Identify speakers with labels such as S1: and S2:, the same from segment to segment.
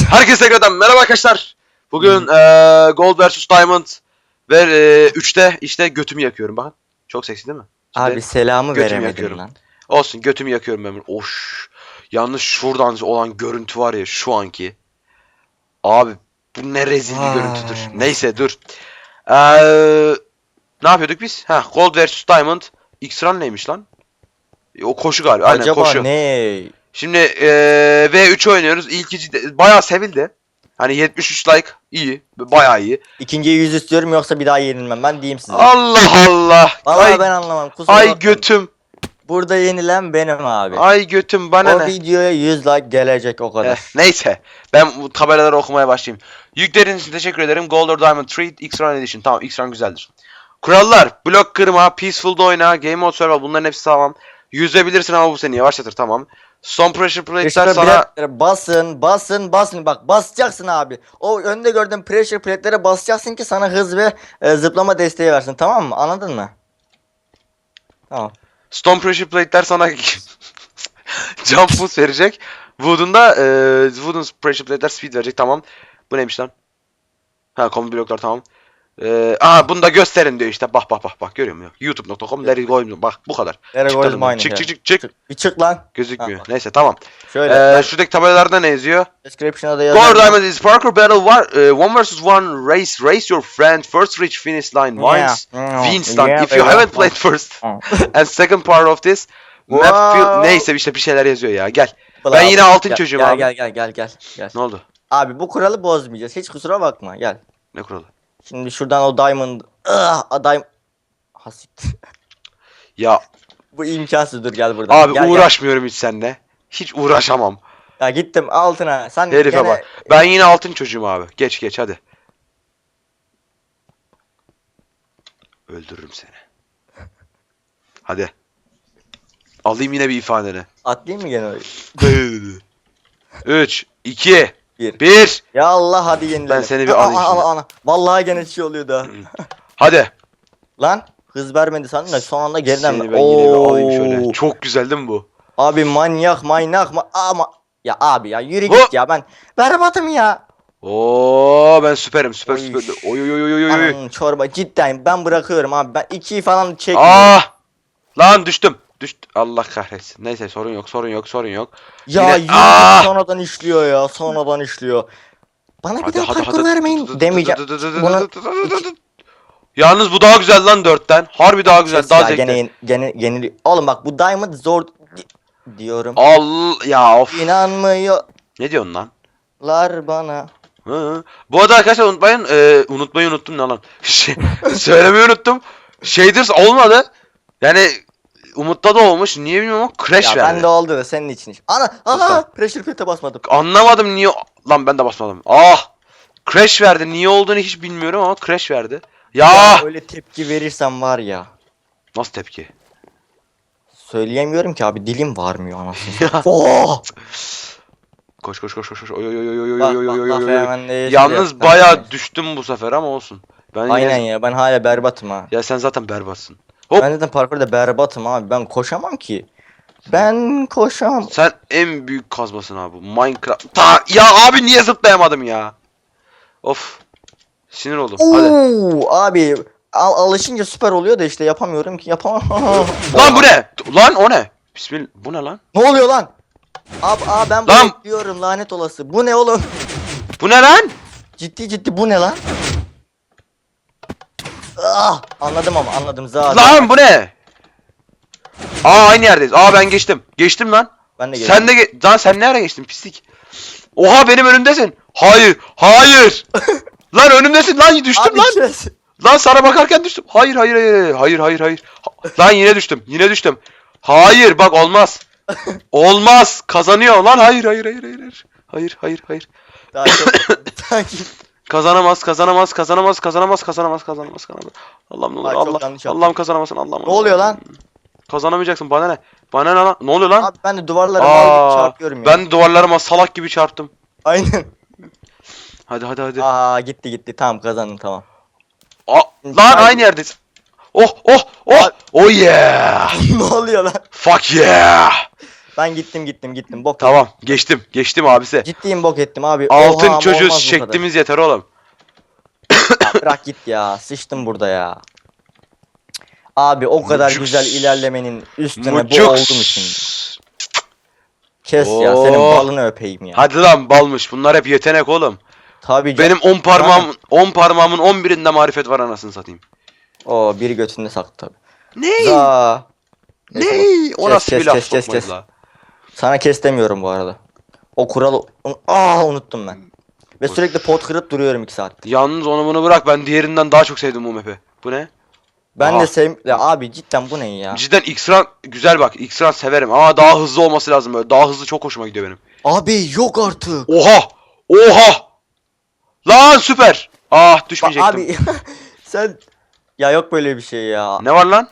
S1: Herkese tekrardan merhaba arkadaşlar. Bugün eee, Gold vs Diamond ve 3'te işte götümü yakıyorum bakın. Çok seksi değil mi? Şimdi
S2: Abi selamı
S1: götümü
S2: veremedim
S1: yakıyorum.
S2: lan.
S1: Olsun götümü yakıyorum ben. Oş. Yalnız şuradan olan görüntü var ya şu anki. Abi bu ne rezil bir
S2: Vay
S1: görüntüdür. Neyse dur. Eee, ne yapıyorduk biz? Ha Gold vs Diamond. X-Run neymiş lan? E, O koşu galiba. Aynen
S2: Acaba
S1: koşu.
S2: ne?
S1: Şimdi eee V3 oynuyoruz. İlk iki bayağı sevildi. Hani 73 like iyi. Bayağı iyi.
S2: İkinciye yüz istiyorum yoksa bir daha yenilmem. Ben diyeyim size.
S1: Allah Allah.
S2: Vallahi
S1: ay
S2: ben anlamam. Kusura
S1: ay
S2: bakmayın.
S1: götüm.
S2: Burada yenilen benim abi.
S1: Ay götüm bana
S2: o
S1: ne?
S2: videoya 100 like gelecek o kadar.
S1: Eh, neyse. Ben bu tabelaları okumaya başlayayım. Yükleriniz için teşekkür ederim. Gold or Diamond 3 X-Run Edition. Tamam X-Run güzeldir. Kurallar. Blok kırma, peaceful'da oyna, game mode survival bunların hepsi tamam. Yüzebilirsin ama bu seni yavaşlatır tamam. Son pressure plate'ler
S2: Pressure
S1: sana...
S2: plate'lere basın, basın, basın. Bak basacaksın abi. O önde gördüğün pressure plate'lere basacaksın ki sana hız ve e, zıplama desteği versin. Tamam mı? Anladın mı? Tamam.
S1: Stone Pressure Plate'ler sana jump boost verecek. Wood'un da e, Wood'un Pressure Plate'ler speed verecek tamam. Bu neymiş lan? Ha combo bloklar tamam. E, aa bunu da gösterin diyor işte. Bak bak bak bak görüyor musun? youtube.com Larry Goldman bak bu kadar. Tadından.
S2: aynı
S1: Çık çık çık çık.
S2: Bir çık lan.
S1: Gözükmüyor.
S2: Ha.
S1: Neyse tamam.
S2: Şöyle.
S1: E,
S2: bak,
S1: şuradaki tabelalarda ne yazıyor?
S2: description'a da
S1: Gold
S2: yazarım.
S1: Diamond is parkour battle war, uh, one versus one race. Race your friend. First reach finish line wins.
S2: Yeah.
S1: Wins lan.
S2: Yeah,
S1: If you haven't played first and second part of this map
S2: Wow.
S1: feel... Neyse işte bir şeyler yazıyor ya. Gel.
S2: Bravo.
S1: Ben yine altın
S2: Gel-
S1: çocuğum
S2: gel,
S1: abi.
S2: Gel gel gel gel gel.
S1: Ne oldu?
S2: Abi bu kuralı bozmayacağız. Hiç kusura bakma. Gel.
S1: Ne kuralı?
S2: Şimdi şuradan o diamond. Ah, a diamond. Hasit.
S1: Ya
S2: bu imkansız dur gel buradan.
S1: abi
S2: gel, gel.
S1: uğraşmıyorum hiç seninle. Hiç uğraşamam.
S2: Ya gittim altına. Sen
S1: Herife
S2: gene-
S1: bak. Ben yine altın çocuğum abi. Geç geç hadi. Öldürürüm seni. Hadi. Alayım yine bir ifadeni.
S2: Atlayayım mı gene oraya?
S1: 3 2
S2: Bir.
S1: 1
S2: Ya Allah hadi yenilelim.
S1: Ben seni bir alayım şimdi.
S2: aa, aa. Vallahi gene şey oluyor da.
S1: Hadi.
S2: Lan hız vermedi sandım da son anda geriden.
S1: Seni ben yine bir alayım şöyle. Çok güzel değil mi bu?
S2: Abi manyak manyak ma ama ya abi ya yürü git ya ben berbatım ya.
S1: Oo ben süperim süper
S2: Oy.
S1: süper. Oy oy oy oy oy.
S2: Anam çorba cidden ben bırakıyorum abi ben ikiyi falan çekmiyorum.
S1: Ah! Lan düştüm. Düştü. Allah kahretsin. Neyse sorun yok sorun yok sorun yok.
S2: ya
S1: yine-
S2: yürü sonradan işliyor ya sonradan işliyor. Bana bir
S1: Hadi
S2: daha
S1: hadi
S2: vermeyin demeyeceğim. Bunu-
S1: Yalnız bu daha güzel lan dörtten. Harbi daha güzel, daha zevkli.
S2: gene, gene, gene, oğlum bak bu diamond zor di- diyorum.
S1: Al ya of.
S2: İnanmıyorlar
S1: Ne diyorsun lan?
S2: bana.
S1: Hı. Bu arada arkadaşlar unutmayın. E, unutmayı unuttum ne lan? Şey, söylemeyi unuttum. Shaders olmadı. Yani Umut'ta da olmuş. Niye bilmiyorum ama crash
S2: ya
S1: verdi.
S2: ben de oldu da senin için. Ana aha pressure plate basmadım.
S1: Anlamadım niye... Lan ben de basmadım. Ah! Crash verdi. Niye olduğunu hiç bilmiyorum ama crash verdi. Ya!
S2: Ya öyle tepki verirsem var ya.
S1: Nasıl tepki?
S2: Söyleyemiyorum ki abi dilim varmıyor anasını. Oh!
S1: Koş koş koş koş koş. Oy oy oy oy oy oy oy oy
S2: de
S1: Yalnız
S2: yaptım.
S1: düştüm bu sefer ama olsun. Ben yine-
S2: Aynen ya ben hala berbatım ha.
S1: Ya sen zaten berbatsın. Hop.
S2: Ben zaten parkurda berbatım abi ben koşamam ki. Ben koşamam.
S1: Sen en büyük kazmasın abi. Minecraft. Ta ya abi niye zıplayamadım ya? Of. Sinir oldum. Hadi.
S2: Oo abi al alışınca süper oluyor da işte yapamıyorum ki yapamam.
S1: Lan bu ne? Lan o ne? Bismillah. Bu ne lan?
S2: Ne oluyor lan? Abi aa ben
S1: Lan!
S2: bunu diyorum lanet olası. Bu ne oğlum?
S1: Bu ne lan?
S2: Ciddi ciddi bu ne lan? Ah, anladım ama anladım zaten.
S1: Lan bu ne? Aa aynı yerdeyiz. Aa ben geçtim. Geçtim lan.
S2: Ben de
S1: Sen de ge- lan sen nereye geçtin pislik? Oha benim önümdesin. Hayır. Hayır. lan önümdesin lan düştüm
S2: Abi
S1: lan.
S2: kes.
S1: Lan sana bakarken düştüm. Hayır hayır hayır hayır hayır hayır. Ha- Lan yine düştüm. Yine düştüm. Hayır bak olmaz. olmaz. Kazanıyor lan. Hayır hayır hayır hayır. Hayır hayır hayır.
S2: Daha çok sanki
S1: Kazanamaz, kazanamaz, kazanamaz, kazanamaz, kazanamaz, kazanamaz, kazanamaz. Allah'ım ne olur
S2: çok
S1: Allah.
S2: yanlış yaptım.
S1: Allah'ım kazanamasın Allah'ım.
S2: Ne oluyor lan?
S1: Kazanamayacaksın. Bana ne? Bana ne lan? Ne oluyor lan?
S2: abi ben de duvarlara
S1: Aa,
S2: bağlı çarpıyorum ya.
S1: ben duvarlarıma salak gibi çarptım.
S2: Aynen.
S1: Hadi hadi hadi.
S2: Aa gitti gitti tamam kazandım tamam.
S1: Aa, lan aynı yerdeyiz. Oh oh oh. Oh yeah.
S2: ne oluyor lan?
S1: Fuck yeah.
S2: Ben gittim gittim gittim. Bok
S1: Tamam geçtim. Geçtim abisi.
S2: Ciddiyim bok ettim abi.
S1: Altın
S2: Oha, ama
S1: çocuğu
S2: olmaz bu kadar.
S1: yeter oğlum.
S2: Ya bırak git ya. Sıçtım burada ya. Abi o kadar
S1: Mucuk.
S2: güzel ilerlemenin üstüne bu
S1: Mucuk.
S2: oldu mu şimdi? Kes ya senin
S1: Oo.
S2: balını öpeyim ya.
S1: Hadi lan balmış. Bunlar hep yetenek oğlum.
S2: Tabii canım.
S1: Benim 10 parmağım 10 parmağımın 11'inde marifet var anasını satayım.
S2: O biri götünde saklı tabii.
S1: Ne?
S2: Za.
S1: Ne?
S2: Neyse,
S1: O
S2: Kes,
S1: nasıl bir
S2: kes,
S1: laf
S2: kes, kes, kes.
S1: la?
S2: Sana kes demiyorum bu arada. O kuralı un- Aa unuttum ben. Ve sürekli pot kırıp duruyorum 2 saat.
S1: Yalnız onu bunu bırak ben diğerinden daha çok sevdim bu map'i. Bu ne?
S2: Ben
S1: Aha.
S2: de sev... Ya abi cidden bu ne ya?
S1: Cidden X-Ran güzel bak. X-Ran severim ama daha hızlı olması lazım böyle. Daha hızlı çok hoşuma gidiyor benim.
S2: Abi yok artık.
S1: Oha! Oha! Lan süper! Ah düşmeyecektim.
S2: abi sen ya yok böyle bir şey ya.
S1: Ne var lan?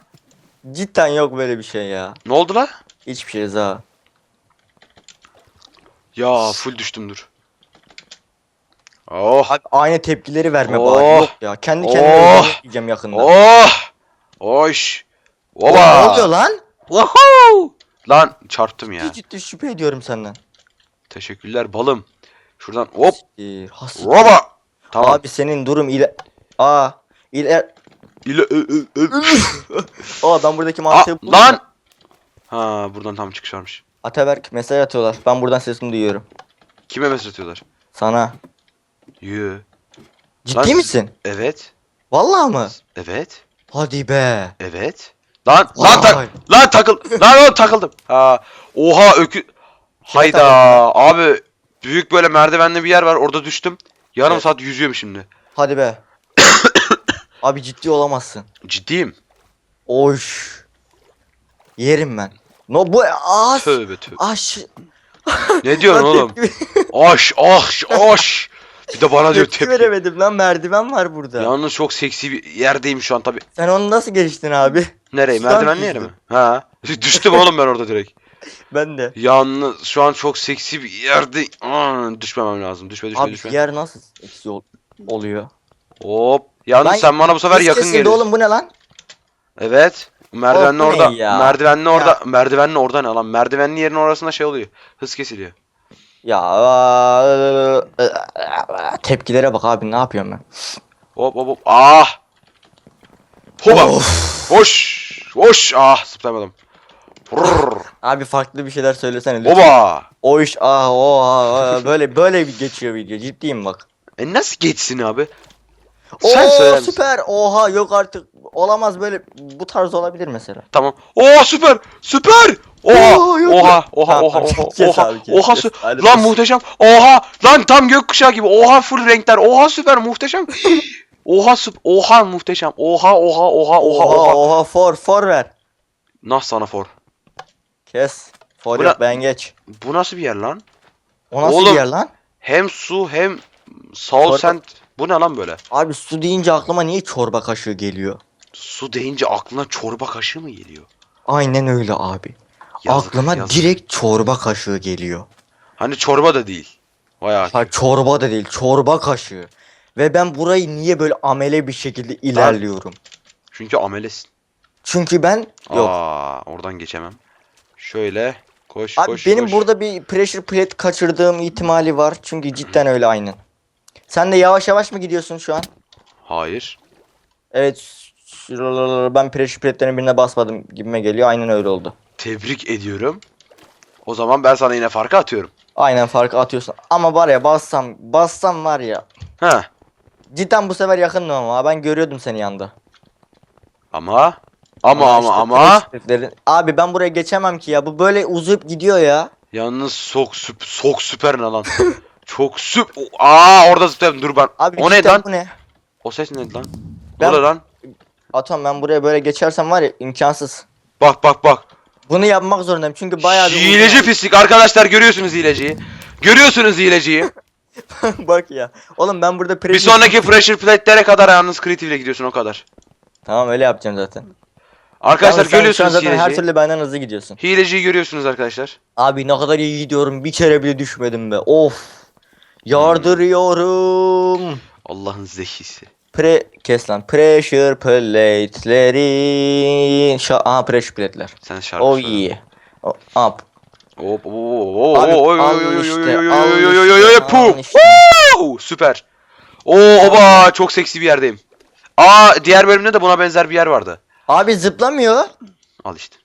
S2: Cidden yok böyle bir şey ya.
S1: Ne oldu la?
S2: Hiçbir şey za.
S1: Ya full düştüm dur. Oh!
S2: Abi aynı tepkileri verme
S1: Oh.
S2: bari. Yok ya. Kendi kendime
S1: Oh.
S2: diyeceğim yakında.
S1: Oh! Oş!
S2: Oğlum,
S1: Oba!
S2: Ne oluyor lan?
S1: Woohoo! Lan çarptım ya.
S2: Ciddi ciddi şüphe ediyorum senden.
S1: Teşekkürler balım. Şuradan hop! Roba! Tamam.
S2: Abi senin durum ile... Aa. ile...
S1: İle.
S2: Aa ben buradaki mantığı
S1: lan! Ha buradan tam çıkış varmış.
S2: Ataberk mesaj atıyorlar. Ben buradan sesini duyuyorum.
S1: Kime mesaj atıyorlar?
S2: Sana.
S1: Yü.
S2: Ciddi
S1: Lan-
S2: misin?
S1: Evet.
S2: Vallahi mı?
S1: Evet.
S2: Hadi be.
S1: Evet. Lan
S2: Vay.
S1: lan tak lan takıl lan oğlum takıldım. Ha oha ökü Hayda
S2: takıldın?
S1: abi büyük böyle merdivenli bir yer var orada düştüm. Yarım
S2: Evet.
S1: saat yüzüyorum şimdi.
S2: Hadi be. Abi ciddi olamazsın.
S1: Ciddiyim.
S2: Oş. Yerim ben. No bu az.
S1: Tövbe tövbe.
S2: Aş.
S1: Ne diyorsun
S2: Lan
S1: oğlum? Aş aş aş. Bir de bana diyor
S2: tepki
S1: tepki.
S2: veremedim lan merdiven var burada.
S1: Yalnız çok seksi bir yerdeyim şu an tabi.
S2: Sen onu nasıl geçtin abi?
S1: Nereye?
S2: Sudan
S1: Merdivenli yere mi?
S2: düştüm.
S1: Ha. Düştüm oğlum ben orada direkt.
S2: Ben de.
S1: Yalnız şu an çok seksi bir yerde. Aa, düşmemem lazım. Düşme düşme
S2: Abi
S1: düşme.
S2: yer nasıl eksi ol- oluyor?
S1: Hop. Yalnız
S2: Lan
S1: sen bana bu sefer
S2: Biz
S1: yakın
S2: kesildi oğlum bu ne lan?
S1: Evet. Merdivenli
S2: Oğlum bu ne
S1: orada.
S2: ya?
S1: Merdivenli orada. Merdivenli orada ne lan? Merdivenli yerin orasında şey oluyor. Hız kesiliyor.
S2: Ya aa, tepkilere bak abi ne yapıyorum ben?
S1: Hop hop hop. Ah. Hoba. Hoş. Hoş. Ah zıplamadım. Brrr.
S2: Abi farklı bir şeyler söylesene lütfen.
S1: Hoba.
S2: O iş ah o ah, böyle böyle bir geçiyor video ciddiyim bak.
S1: E nasıl geçsin abi? Sen
S2: Oo
S1: söyler misin?
S2: süper oha yok artık olamaz böyle bu tarz olabilir mesela.
S1: Tamam. Oo süper. Süper. Oha.
S2: Oo, yok
S1: Oha. Oha.
S2: Tamam,
S1: Oha.
S2: tamam,
S1: Oha.
S2: kes
S1: Oha.
S2: abi, kes,
S1: Oha.
S2: kes.
S1: sü-
S2: Hadi
S1: Lan muhteşem. Oha. Lan tam gökkuşağı gibi. Oha full renkler. Oha süper muhteşem. Oha süp. Oha muhteşem. Oha oha oha oha
S2: Oha
S1: oha.
S2: for for ver.
S1: Nah sana for.
S2: Kes. For yok ben geç.
S1: Bu nasıl bir yer lan?
S2: O nasıl
S1: Oğlum.
S2: bir yer lan?
S1: Hem su hem salt
S2: Çorba-
S1: sand. Bu ne lan böyle?
S2: Abi su deyince aklıma niye çorba kaşığı geliyor?
S1: Su deyince aklına çorba kaşığı mı geliyor?
S2: Aynen öyle abi.
S1: Yazık,
S2: aklıma
S1: yazık.
S2: direkt çorba kaşığı geliyor.
S1: Hani çorba da değil. Vay.
S2: Ha çorba da değil, çorba kaşığı. Ve ben burayı niye böyle amele bir şekilde ilerliyorum?
S1: Çünkü amelesin.
S2: Çünkü ben yok.
S1: Aa, oradan geçemem. Şöyle koş
S2: Abi
S1: koş
S2: benim
S1: koş.
S2: burada bir pressure plate kaçırdığım ihtimali var. Çünkü cidden öyle aynen. Sen de yavaş yavaş mı gidiyorsun şu an?
S1: Hayır.
S2: Evet. Ben pressure plate'lerin birine basmadım gibime geliyor. Aynen öyle oldu.
S1: Tebrik ediyorum. O zaman ben sana yine farkı atıyorum.
S2: Aynen farkı atıyorsun. Ama var ya bassam, bassam var ya.
S1: Ha.
S2: Cidden bu sefer yakındım ama ben görüyordum seni yanda.
S1: Ama ama ama
S2: işte
S1: ama
S2: pressure plate'lerin- Abi ben buraya geçemem ki ya. Bu böyle uzayıp gidiyor ya.
S1: yalnız sok süp sok süper ne lan? Çok süp. Aa orada zıpladım dur ben.
S2: Abi
S1: o ne
S2: cidden
S1: lan?
S2: bu ne?
S1: O ses neydi lan?
S2: Ben-
S1: lan?
S2: Atom ben buraya böyle geçersem var ya imkansız.
S1: Bak bak bak.
S2: Bunu yapmak zorundayım çünkü bayağı bir
S1: Hileci pislik arkadaşlar görüyorsunuz hileciyi. Görüyorsunuz hileciyi.
S2: Bak ya. Oğlum ben burada
S1: Bir sonraki pressure plate'lere kadar yalnız creative ile gidiyorsun o kadar.
S2: Tamam öyle yapacağım zaten.
S1: Arkadaşlar
S2: Yalnız sen şu an
S1: görüyorsunuz
S2: zaten her
S1: hileciyi.
S2: türlü benden hızlı gidiyorsun.
S1: Hileciyi görüyorsunuz arkadaşlar.
S2: Abi ne kadar iyi gidiyorum. Bir kere bile düşmedim be. Of. Yardırıyorum.
S1: Allah'ın zehisi.
S2: Pre kes lan. Pressure plate'lerin şa Aha pressure plate'ler.
S1: Sen şarkı
S2: Oh
S1: söyle.
S2: iyi. O- Up.
S1: Hop oo
S2: Abi, al işte, al işte, al işte.
S1: Süper. Oo oba çok seksi bir yerdeyim. Aa diğer bölümde de buna benzer bir yer vardı.
S2: Abi zıplamıyor.
S1: Al işte.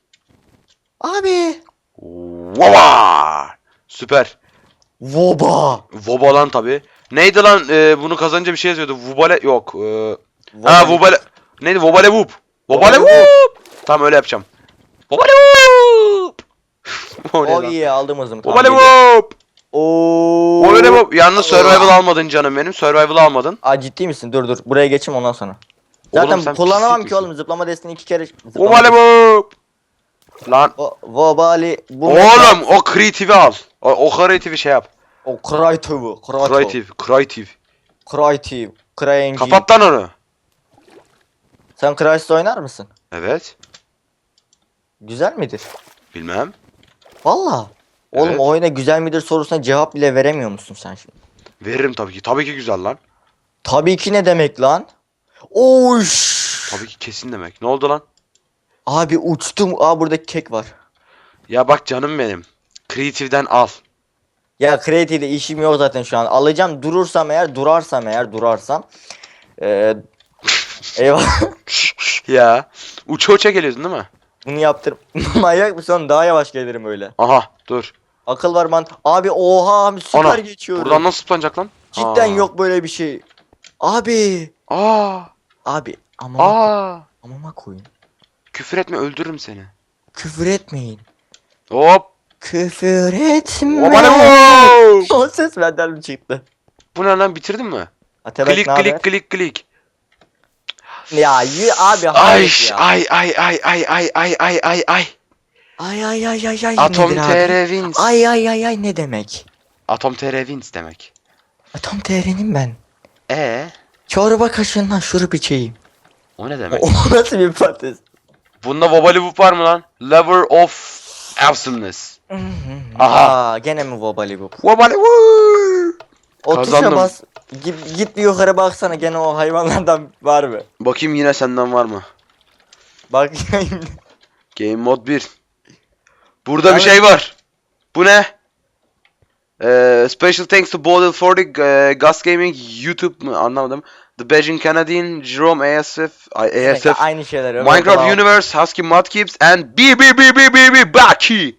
S2: Abi.
S1: Vova! Süper.
S2: Voba.
S1: Voba lan tabi. Neydi lan e, bunu kazanınca bir şey yazıyordu. Vubale yok. E, ha Vubale. Neydi? Vobale Vup. Vobale
S2: Vobale
S1: Vup. Tamam öyle yapacağım. Vobale Vup. o ne
S2: Oh iyi aldım hızımı.
S1: Vobale. Vup.
S2: Oo.
S1: O öyle Vup. Yalnız survival almadın canım benim. Survival almadın.
S2: Aa ciddi misin? Dur dur. Buraya geçeyim ondan sonra. Zaten
S1: Oğlum
S2: kullanamam ki
S1: misin?
S2: oğlum. Zıplama desteğini iki kere
S1: Vobale Vup. Lan.
S2: O, Vobali. Bu
S1: Oğlum o kreatifi al. O, o kreatifi şey yap.
S2: O. Kreative.
S1: Kreatif. Kreatif.
S2: Creative. CryEngine.
S1: Kapat lan onu.
S2: Sen Crysis oynar mısın?
S1: Evet.
S2: Güzel midir?
S1: Bilmem.
S2: Valla. Oğlum
S1: Evet.
S2: o oyuna güzel midir sorusuna cevap bile veremiyor musun sen şimdi?
S1: Veririm tabii ki. Tabii ki güzel lan.
S2: Tabii ki ne demek lan? Oş.
S1: Tabii ki kesin demek. Ne oldu lan?
S2: Abi uçtum. Aa burada kek var.
S1: Ya bak canım benim. Creative'den al.
S2: Ya Creative'de işim yok zaten şu an. Alacağım durursam eğer, durarsam eğer, durarsam. Ee, eyvah.
S1: ya. Uça uça geliyorsun değil mi?
S2: Bunu yaptır. Manyak mısın? Daha yavaş gelirim öyle.
S1: Aha dur.
S2: Akıl var man. Abi oha abi süper
S1: Ana,
S2: geçiyorum.
S1: Buradan nasıl zıplanacak lan?
S2: Cidden
S1: Aa.
S2: yok böyle bir şey. Abi.
S1: Aa.
S2: Abi amama,
S1: Aa.
S2: amama koyun.
S1: Küfür etme öldürürüm seni.
S2: Küfür etmeyin.
S1: Hop.
S2: Küfür etme.
S1: Hop.
S2: o ses benden mi çıktı?
S1: Bu ne lan bitirdin mi?
S2: Atebek
S1: Klik klik klik klik.
S2: Ya y- abi
S1: Ay
S2: ya.
S1: ay ay ay ay ay ay ay ay ay.
S2: Ay ay ay ay ay
S1: Atom? TR wins.
S2: Ay ay ay ay ne demek?
S1: Atom TR wins demek.
S2: Atom TR'nin ben.
S1: E
S2: Çorba kaşığından şurup içeyim.
S1: o ne demek?
S2: O nasıl bir patates?
S1: Bunda Vobali Vup var mı lan? Lover of Awesomeness. Aha.
S2: Gene mi vobali bu?
S1: Vobali Vup.
S2: O tuşa
S1: Kazandım.
S2: bas. Git, git bir yukarı baksana gene o hayvanlardan var mı?
S1: Bakayım yine senden var mı?
S2: Bak
S1: Game Mode 1. Burada
S2: Evet.
S1: bir şey var. Bu ne? Ee, special thanks to Bodil for the uh, Gus Gaming YouTube mu anlamadım. The Belgian Canadian Jerome ASF ay, ASF
S2: aynı şeyler.
S1: Minecraft. Universe Husky Mudkeeps and B B B B B B Baki.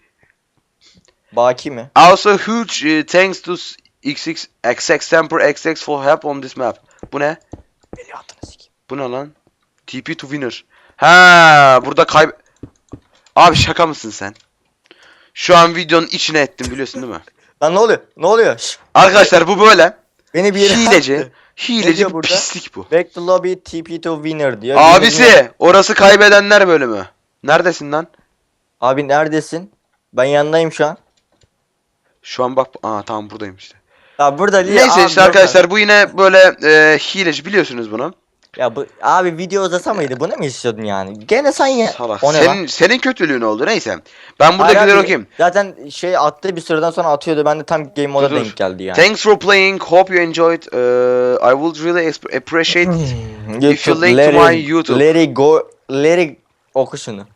S2: Baki mi?
S1: Also huge uh, thanks to XX XX Temper XX for help on this map. Bu ne?
S2: Biliyordunuz ki.
S1: Bu ne lan? TP to winner. Ha, burada kayb... Abi şaka mısın sen? Şu an videonun içine ettim biliyorsun değil mi?
S2: Lan ne oluyor? Ne oluyor?
S1: Arkadaşlar bu böyle.
S2: beni bir yere
S1: Hileci.
S2: attı.
S1: Hileci bir
S2: burada?
S1: pislik bu.
S2: Back to lobby TP to winner diyor.
S1: Abisi orası kaybedenler bölümü. Neredesin lan?
S2: Abi neredesin? Ben yanındayım şu an.
S1: Şu an bak. Aa tamam buradayım işte.
S2: Ya burada li-
S1: Neyse
S2: abi
S1: işte
S2: yok
S1: arkadaşlar bu yine böyle e, hileci biliyorsunuz bunu.
S2: abi. Ya bu abi video uzasa mıydı? Bunu mu istiyordun yani? Gene sen ya.
S1: Salak.
S2: O ne
S1: Senin,
S2: lan?
S1: senin kötülüğün oldu neyse. Ben burada
S2: abi,
S1: okuyayım.
S2: Zaten şey attığı bir süreden sonra atıyordu. Ben de tam game moda
S1: Dur, dur.
S2: denk geldi yani.
S1: Thanks for playing. Hope you enjoyed. Uh, I would really appreciate
S2: Hmm,
S1: If you link to my YouTube.
S2: İt go. İt oku şunu.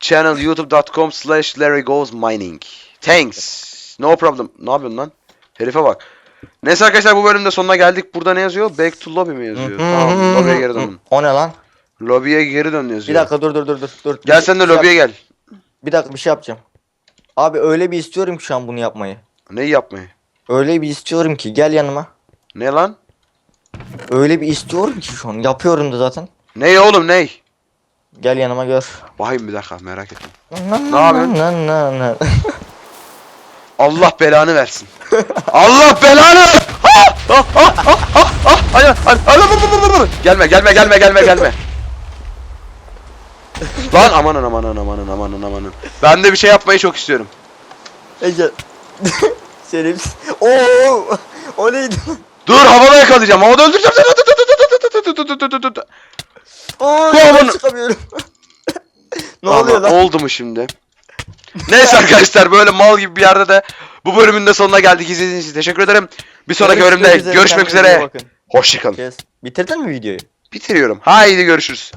S1: channel youtube.com slash Larry Goes Mining. Thanks. No problem. Ne yapıyorsun lan? Herife bak. Neyse arkadaşlar bu bölümde sonuna geldik. Burada ne yazıyor? Back to lobby mi yazıyor? tamam lobby'ye geri dönün.
S2: O ne lan?
S1: Lobby'ye geri dön yazıyor.
S2: Bir dakika dur dur dur dur. dur.
S1: Gel sen de
S2: şey
S1: lobby'ye gel.
S2: Bir dakika bir şey yapacağım. Abi öyle bir istiyorum ki şu an bunu yapmayı.
S1: Neyi yapmayı?
S2: Öyle bir istiyorum ki gel yanıma.
S1: Ne lan?
S2: Öyle bir istiyorum ki şu an. Yapıyorum da zaten.
S1: Ney oğlum ney?
S2: Gel yanıma gör.
S1: Bakayım bir dakika merak ettim.
S2: Ne
S1: yapıyorsun? Allah belanı versin. Allah belanı. Gelme, gelme, gelme, gelme, gelme. Lan amanın amanın amanın amanın amanın. Ben de bir şey yapmayı çok istiyorum.
S2: Ece. Şerif. Oo! O neydi?
S1: Dur havada yakalayacağım. Havada öldüreceğim seni. Aa,
S2: çıkamıyorum. ne oluyor lan?
S1: Oldu mu şimdi? Neyse arkadaşlar böyle mal gibi bir yerde de bu bölümün de sonuna geldik. İzlediğiniz için teşekkür ederim. Bir sonraki
S2: Görüşmek
S1: bölümde
S2: üzere,
S1: görüşmek
S2: kendinize iyi
S1: üzere.
S2: bakın.
S1: Hoşçakalın.
S2: Kes. Bitirdin mi videoyu?
S1: Bitiriyorum. Haydi görüşürüz.